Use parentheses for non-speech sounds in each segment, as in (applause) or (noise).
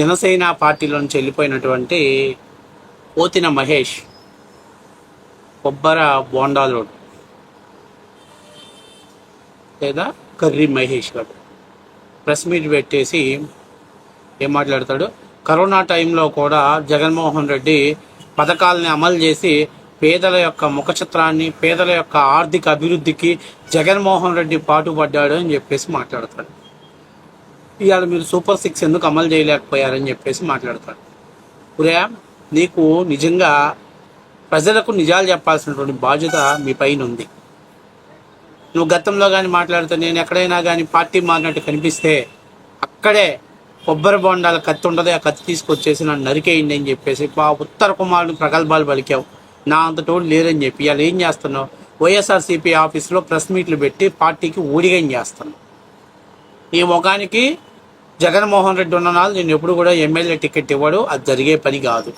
జనసేన పార్టీలో నుంచి వెళ్ళిపోయినటువంటి పోతిన మహేష్ కొబ్బర బోండాలు లేదా కర్రీ మహేష్ గారు. ప్రెస్ మీట్ పెట్టేసి ఏం మాట్లాడతాడు? కరోనా టైంలో కూడా జగన్మోహన్ రెడ్డి పథకాలని అమలు చేసి పేదల యొక్క ముఖ చిత్రాన్ని పేదల యొక్క ఆర్థిక అభివృద్ధికి జగన్మోహన్ రెడ్డి పాటుపడ్డాడు అని చెప్పేసి మాట్లాడతాడు. ఇవాళ మీరు సూపర్ సిక్స్ ఎందుకు అమలు చేయలేకపోయారని చెప్పేసి మాట్లాడతాడు ఉదయ నీకు నిజంగా ప్రజలకు నిజాలు చెప్పాల్సినటువంటి బాధ్యత మీ పైన ఉంది. నువ్వు గతంలో కానీ మాట్లాడితే నేను ఎక్కడైనా కానీ పార్టీ మారినట్టు కనిపిస్తే అక్కడే కొబ్బరి బొండాల కత్తి ఉండదు ఆ కత్తి తీసుకొచ్చేసి నన్ను నరికేయండి అని చెప్పేసి మా ఉత్తర కుమారుడు ప్రగల్భాలు పలికావు. నా అంతటోడు లేరని చెప్పి ఇవాళ ఏం చేస్తున్నావు? వైఎస్ఆర్సీపీ ఆఫీస్లో ప్రెస్ మీట్లు పెట్టి పార్టీకి ఊడిగం చేస్తున్నావు. ఈ ముఖానికి జగన్మోహన్ రెడ్డి ఉన్న నేను ఎప్పుడు కూడా ఎమ్మెల్యే టికెట్ ఇవ్వడు అది జరిగే పని కాదు.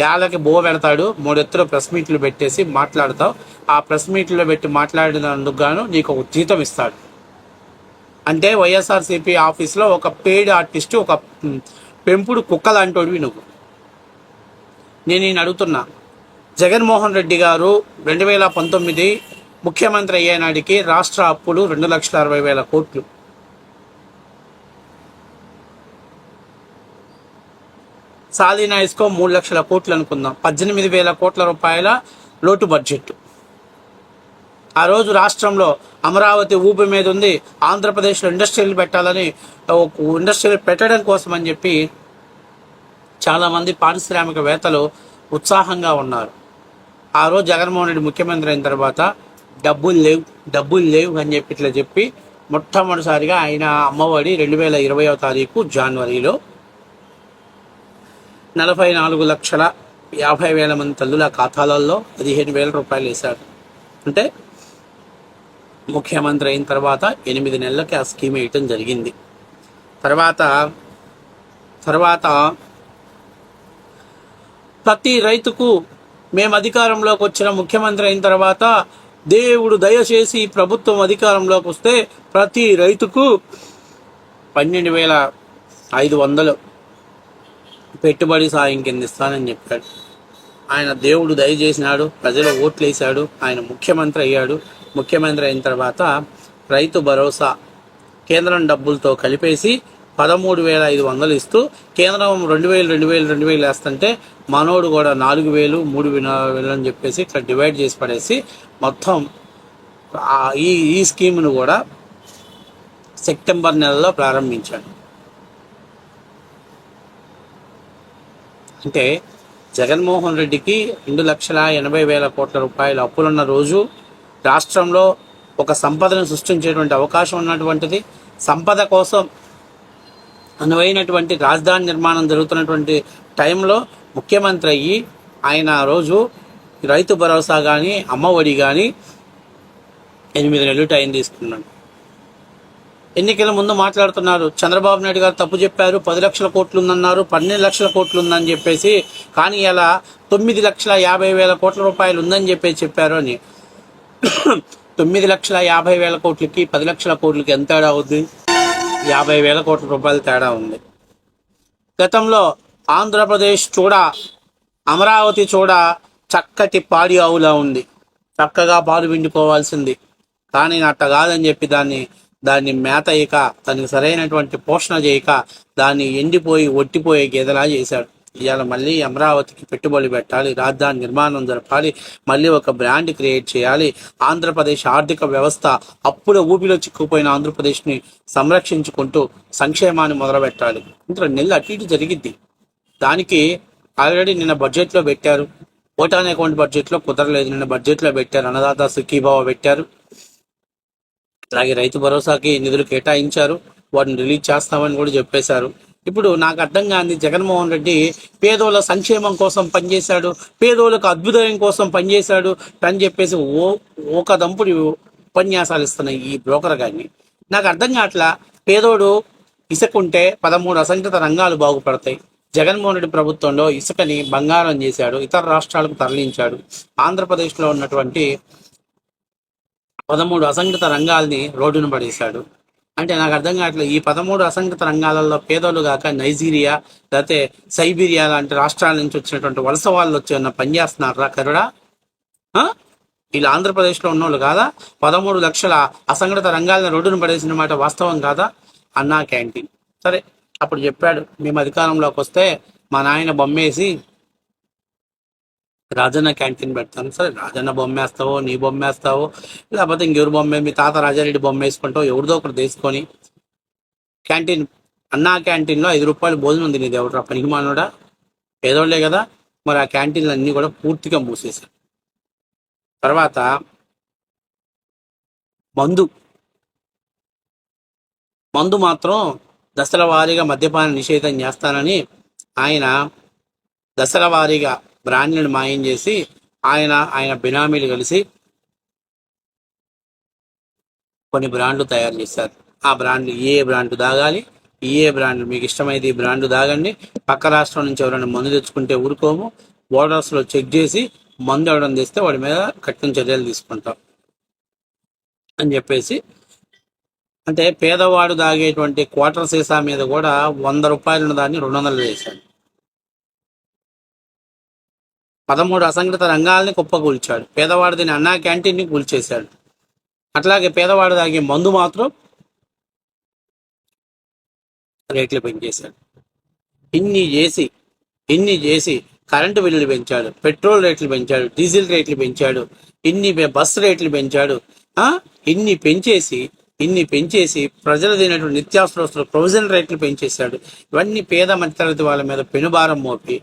ఏళ్ళకి బో పెడతాడు మూడెత్తులు ప్రెస్ మీట్లు పెట్టేసి మాట్లాడతావు. ఆ ప్రెస్ మీట్లో పెట్టి మాట్లాడినందుకు గాను నీకు ఒక జీతం ఇస్తాడు. అంటే వైఎస్ఆర్సీపీ ఆఫీస్లో ఒక పెయిడ్ ఆర్టిస్ట్ ఒక పెంపుడు కుక్కలాంటోడివి నువ్వు. నేను ఈయన అడుగుతున్నా జగన్మోహన్ రెడ్డి గారు రెండు వేల పంతొమ్మిది ముఖ్యమంత్రి అయ్యేనాడికి రాష్ట్ర అప్పులు రెండు లక్షల అరవై వేల కోట్లు. సాలీనా ఇస్కో మూడు లక్షల కోట్లు అనుకుందాం. పద్దెనిమిది వేల కోట్ల రూపాయల లోటు బడ్జెట్. ఆ రోజు రాష్ట్రంలో అమరావతి ఊపి మీద ఉంది. ఆంధ్రప్రదేశ్లో ఇండస్ట్రీలు పెట్టాలని ఒక ఇండస్ట్రీలు పెట్టడం కోసం అని చెప్పి చాలామంది పారిశ్రామికవేత్తలు ఉత్సాహంగా ఉన్నారు. ఆ రోజు జగన్మోహన్ రెడ్డి ముఖ్యమంత్రి అయిన తర్వాత డబ్బులు లేవు డబ్బులు లేవు అని చెప్పి ఇట్లా చెప్పి మొట్టమొదటిసారిగా ఆయన అమ్మఒడి రెండు వేల ఇరవయో తారీఖు జనవరిలో నలభై నాలుగు లక్షల యాభై వేల మంది తల్లుల ఖాతాలలో పదిహేను వేల రూపాయలు వేశాడు అంటే ముఖ్యమంత్రి అయిన తర్వాత ఎనిమిది నెలలకి ఆ స్కీమ్ వేయటం జరిగింది. తర్వాత తర్వాత ప్రతి రైతుకు మేము అధికారంలోకి వచ్చిన ముఖ్యమంత్రి అయిన తర్వాత దేవుడు దయచేసి ప్రభుత్వం అధికారంలోకి వస్తే ప్రతి రైతుకు పన్నెండు వేల ఐదు వందలు పెట్టుబడి సాయం కింద ఇస్తానని చెప్పాడు. ఆయన దేవుడు దయచేసినాడు ప్రజలు ఓట్లు వేశాడు ఆయన ముఖ్యమంత్రి అయ్యాడు. ముఖ్యమంత్రి అయిన తర్వాత రైతు భరోసా కేంద్రం డబ్బులతో కలిపేసి పదమూడు వేల ఐదు వందలు ఇస్తూ కేంద్రం రెండు వేలు రెండు వేలు రెండు వేలు వేస్తుంటే మనోడు కూడా నాలుగు వేలు మూడు వేలు అని చెప్పేసి ఇట్లా డివైడ్ చేసి పడేసి మొత్తం ఈ ఈ స్కీమ్ను కూడా సెప్టెంబర్ నెలలో ప్రారంభించాడు. అంటే జగన్మోహన్ రెడ్డికి రెండు లక్షల ఎనభై వేల కోట్ల రూపాయల అప్పులున్న రోజు రాష్ట్రంలో ఒక సంపదను సృష్టించేటువంటి అవకాశం ఉన్నటువంటిది. సంపద కోసం అనువైనటువంటి రాజధాని నిర్మాణం జరుగుతున్నటువంటి టైంలో ముఖ్యమంత్రి అయ్యి ఆయన ఆ రోజు రైతు భరోసా కానీ అమ్మఒడి కానీ ఎనిమిది నెలలు టైం తీసుకున్నాడు. ఎన్నికల ముందు మాట్లాడుతున్నారు. చంద్రబాబు నాయుడు గారు తప్పు చెప్పారు. పది లక్షల కోట్లు ఉందన్నారు పన్నెండు లక్షల కోట్లు ఉందని చెప్పేసి కానీ ఇలా తొమ్మిది లక్షల యాభై వేల కోట్ల రూపాయలు ఉందని చెప్పేసి చెప్పారు అని. (coughs) తొమ్మిది లక్షల యాభై వేల కోట్లకి పది లక్షల కోట్లకి ఎంత తేడా అవుద్ది? యాభై వేల కోట్ల రూపాయల తేడా ఉంది. గతంలో ఆంధ్రప్రదేశ్ చూడ అమరావతి చూడ చక్కటి పాడి ఆవులా ఉంది. చక్కగా పాలు పిండుకోవాల్సింది. కానీ అట్ట కాదని చెప్పి దాన్ని దాన్ని మేత ఇక దానికి సరైనటువంటి పోషణ చేయక దాన్ని ఎండిపోయి ఒట్టిపోయే గేదెలా చేశాడు. ఇవాళ మళ్ళీ అమరావతికి పెట్టుబడి పెట్టాలి రాజధాని నిర్మాణం జరపాలి మళ్ళీ ఒక బ్రాండ్ క్రియేట్ చేయాలి ఆంధ్రప్రదేశ్ ఆర్థిక వ్యవస్థ అప్పుడే ఊపిలో చిక్కుపోయిన ఆంధ్రప్రదేశ్ని సంరక్షించుకుంటూ సంక్షేమాన్ని మొదలుపెట్టాలి. ఇంత నెల అటు ఇటు జరిగిద్ది. దానికి ఆల్రెడీ నిన్న బడ్జెట్లో పెట్టారు. ఓటాన్ అకౌంట్ బడ్జెట్లో కుదరలేదు. నిన్న బడ్జెట్లో పెట్టారు. అన్నదాత సుఖీభావ పెట్టారు. అలాగే రైతు భరోసాకి నిధులు కేటాయించారు. వాటిని రిలీజ్ చేస్తామని కూడా చెప్పేశారు. ఇప్పుడు నాకు అర్థం కాని జగన్మోహన్ రెడ్డి పేదోళ్ళ సంక్షేమం కోసం పనిచేశాడు పేదోళ్ళకు అద్భుతయం కోసం పనిచేశాడు అని చెప్పేసి ఓ ఒక దంపుడు ఉపన్యాసాలు ఇస్తున్నాయి ఈ బ్రోకర్ గారిని. నాకు అర్థం కావట్లా పేదోడు ఇసుకుంటే పదమూడు అసంఖ్యత రంగాలు బాగుపడతాయి. జగన్మోహన్ రెడ్డి ప్రభుత్వంలో ఇసుకని బంగారం చేశాడు ఇతర రాష్ట్రాలకు తరలించాడు. ఆంధ్రప్రదేశ్లో ఉన్నటువంటి పదమూడు అసంఘటిత రంగాల్ని రోడ్డున పడేశాడు. అంటే నాకు అర్థం కావట్లేదు ఈ పదమూడు అసంఘటిత రంగాలలో పేదోళ్ళు కాక నైజీరియా లేకపోతే సైబీరియా లాంటి రాష్ట్రాల నుంచి వచ్చినటువంటి వలస వాళ్ళు వచ్చి ఉన్న పనిచేస్తున్నారా కరుడా? వీళ్ళు ఆంధ్రప్రదేశ్లో ఉన్నోళ్ళు కాదా? పదమూడు లక్షల అసంఘటిత రంగాలను రోడ్డును పడేసిన మాట వాస్తవం కాదా? అన్నా క్యాంటీన్. సరే అప్పుడు చెప్పాడు మేము అధికారంలోకి వస్తే మా నాయన బొమ్మేసి రాజన్న క్యాంటీన్ పెడతాను. సరే రాజన్న బొమ్మేస్తావో నీ బొమ్మేస్తావో లేకపోతే ఇంకెవరు బొమ్మ? మీ తాత రాజారెడ్డి బొమ్మ వేసుకుంటావు ఎవరిదో ఒకటి తీసుకొని క్యాంటీన్ అన్నా క్యాంటీన్లో ఐదు రూపాయలు భోజనం తినేది ఎవరు పనికి మానోడా పేదోళ్ళే కదా. మరి ఆ క్యాంటీన్లు అన్నీ కూడా పూర్తిగా మూసేశారు. తర్వాత మందు. మందు మాత్రం దశల వారీగా మద్యపాన నిషేధం చేస్తానని ఆయన దశల వారీగా బ్రాండ్లను మాయం చేసి ఆయన ఆయన బినామీలు కలిసి కొన్ని బ్రాండ్లు తయారు చేశారు. ఆ బ్రాండ్లు ఏ బ్రాండ్ దాగాలి ఏ బ్రాండ్ మీకు ఇష్టమైతే ఈ బ్రాండ్ దాగండి. పక్క రాష్ట్రం నుంచి ఎవరైనా మందు తెచ్చుకుంటే ఊరుకోము. బోర్డర్స్లో చెక్ చేసి మందు ఎవరైనా తెస్తే వాడి మీద కఠిన చర్యలు తీసుకుంటాం అని చెప్పేసి. అంటే పేదవాడు దాగేటువంటి క్వార్టర్ సీసా మీద కూడా వంద రూపాయలు దాన్ని రెండు వందలు చేశాడు పదమూడు అసంఘటిత రంగాల్ని కుప్పకూల్చాడు. పేదవాడు దీని అన్నా క్యాంటీన్ని కూల్చేశాడు. అట్లాగే పేదవాడు తాగే మందు మాత్రం రేట్లు పెంచేశాడు. ఇన్ని చేసి ఇన్ని చేసి కరెంటు బిల్లులు పెంచాడు. పెట్రోల్ రేట్లు పెంచాడు. డీజిల్ రేట్లు పెంచాడు. ఇన్ని బస్సు బస్ రేట్లు పెంచాడు. ఇన్ని పెంచేసి ఇన్ని పెంచేసి ప్రజలు తినేటువంటి నిత్యావసర వస్తువులు ప్రొవిజన్ రేట్లు పెంచేశాడు. ఇవన్నీ పేద మధ్యతరగతి వాళ్ళ మీద పెనుభారం మోపి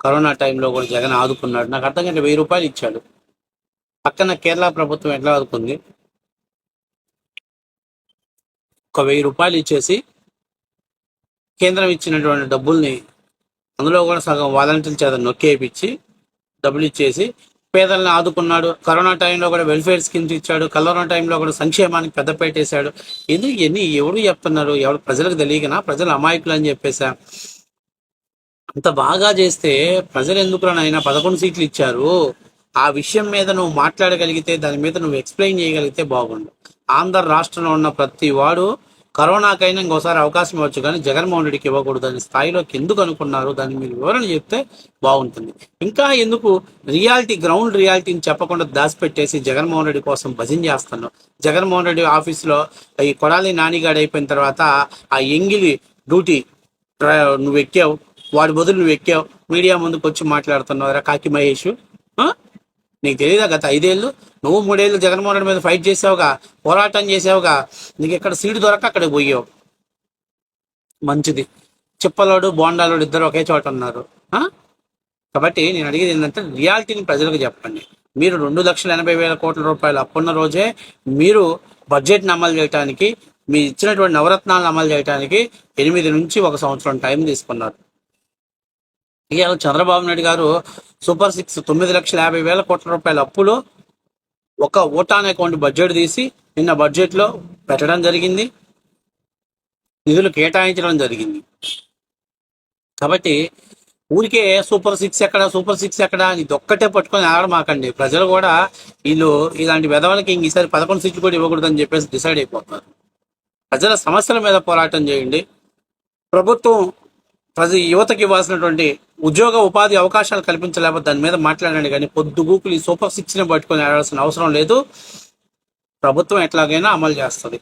కరోనా టైంలో కూడా జగన్ ఆదుకున్నాడు. నాకు అర్థం కంటే వెయ్యి రూపాయలు ఇచ్చాడు. పక్కన కేరళ ప్రభుత్వం ఎట్లా ఆదుకుంది? ఒక వెయ్యి రూపాయలు ఇచ్చేసి కేంద్రం ఇచ్చినటువంటి డబ్బుల్ని అందులో కూడా సగం వాలంటీర్ల చేత నొక్కేపిచ్చి డబ్బులు ఇచ్చేసి పేదలను ఆదుకున్నాడు. కరోనా టైంలో కూడా వెల్ఫేర్ స్కీమ్స్ ఇచ్చాడు. కరోనా టైంలో కూడా సంక్షేమానికి పెద్ద పెట్టేశాడు ఎందుకు ఎన్ని ఎవరు చెప్తున్నారు? ఎవరు ప్రజలకు తెలియకనా? ప్రజలు అమాయకులు అని చెప్పేసా. అంత బాగా చేస్తే ప్రజలు ఎందుకునైనా పదకొండు సీట్లు ఇచ్చారు. ఆ విషయం మీద నువ్వు మాట్లాడగలిగితే దాని మీద నువ్వు ఎక్స్ప్లెయిన్ చేయగలిగితే బాగుండు. ఆంధ్ర రాష్ట్రంలో ఉన్న ప్రతి వాడు కరోనాకైనా ఇంకోసారి అవకాశం ఇవ్వచ్చు కానీ జగన్మోహన్ రెడ్డికి ఇవ్వకూడదు. దాని స్థాయిలోకి ఎందుకు అనుకున్నారు? దాన్ని మీరు వివరణ చెప్తే బాగుంటుంది. ఇంకా ఎందుకు రియాలిటీ గ్రౌండ్ రియాలిటీని చెప్పకుండా దాచిపెట్టేసి జగన్మోహన్ రెడ్డి కోసం భజన చేస్తున్నాం జగన్మోహన్ రెడ్డి ఆఫీస్లో ఈ కొడాలి నానిగాడు అయిపోయిన తర్వాత ఆ ఎంగిలి డ్యూటీ నువ్వు ఎక్కావు. వాడి బదులు నువ్వు ఎక్కావు మీడియా ముందుకు వచ్చి మాట్లాడుతున్నావురా కాకి మహేష్. నీకు తెలియదా గత ఐదేళ్ళు? నువ్వు మూడేళ్ళు జగన్మోహన్ రెడ్డి మీద ఫైట్ చేసావుగా పోరాటం చేసావుగా నీకు ఎక్కడ సీటు దొరక అక్కడికి పోయావు. మంచిది. చిప్పలోడు బోండాలోడు ఇద్దరు ఒకే చోట ఉన్నారు. కాబట్టి నేను అడిగేది ఏంటంటే రియాలిటీని ప్రజలకు చెప్పండి. మీరు రెండు లక్షల ఎనభై వేల కోట్ల రూపాయలు అప్పున్న రోజే మీరు బడ్జెట్ని అమలు చేయడానికి మీ ఇచ్చినటువంటి నవరత్నాలను అమలు చేయడానికి ఎనిమిది నుంచి ఒక సంవత్సరం టైం తీసుకున్నారు. ఇవాళ చంద్రబాబు నాయుడు గారు సూపర్ సిక్స్ తొమ్మిది లక్షల యాభై వేల కోట్ల రూపాయల అప్పులు ఒక ఓటాన్ అకౌంట్ బడ్జెట్ తీసి నిన్న బడ్జెట్లో పెట్టడం జరిగింది. నిధులు కేటాయించడం జరిగింది. కాబట్టి ఊరికే సూపర్ సిక్స్ ఎక్కడ సూపర్ సిక్స్ ఎక్కడ ఇది ఒక్కటే పట్టుకొని ఆడమాకండి ప్రజలు కూడా వీళ్ళు ఇలాంటి విధవలకి ఇంక ఈసారి పదకొండు సీట్లు కూడా ఇవ్వకూడదని చెప్పేసి డిసైడ్ అయిపోతున్నారు. ప్రజల సమస్యల మీద పోరాటం చేయండి. ప్రభుత్వం ప్రజ యువతకి ఇవ్వాల్సినటువంటి ఉద్యోగ ఉపాధి అవకాశాలు కల్పించలేకపోతే దాని మీద మాట్లాడండి కానీ పొద్దుగూకులు ఈ సూపర్ సిక్స్ పట్టుకొని ఆడాల్సిన అవసరం లేదు. ప్రభుత్వం ఎట్లాగైనా అమలు చేస్తుంది.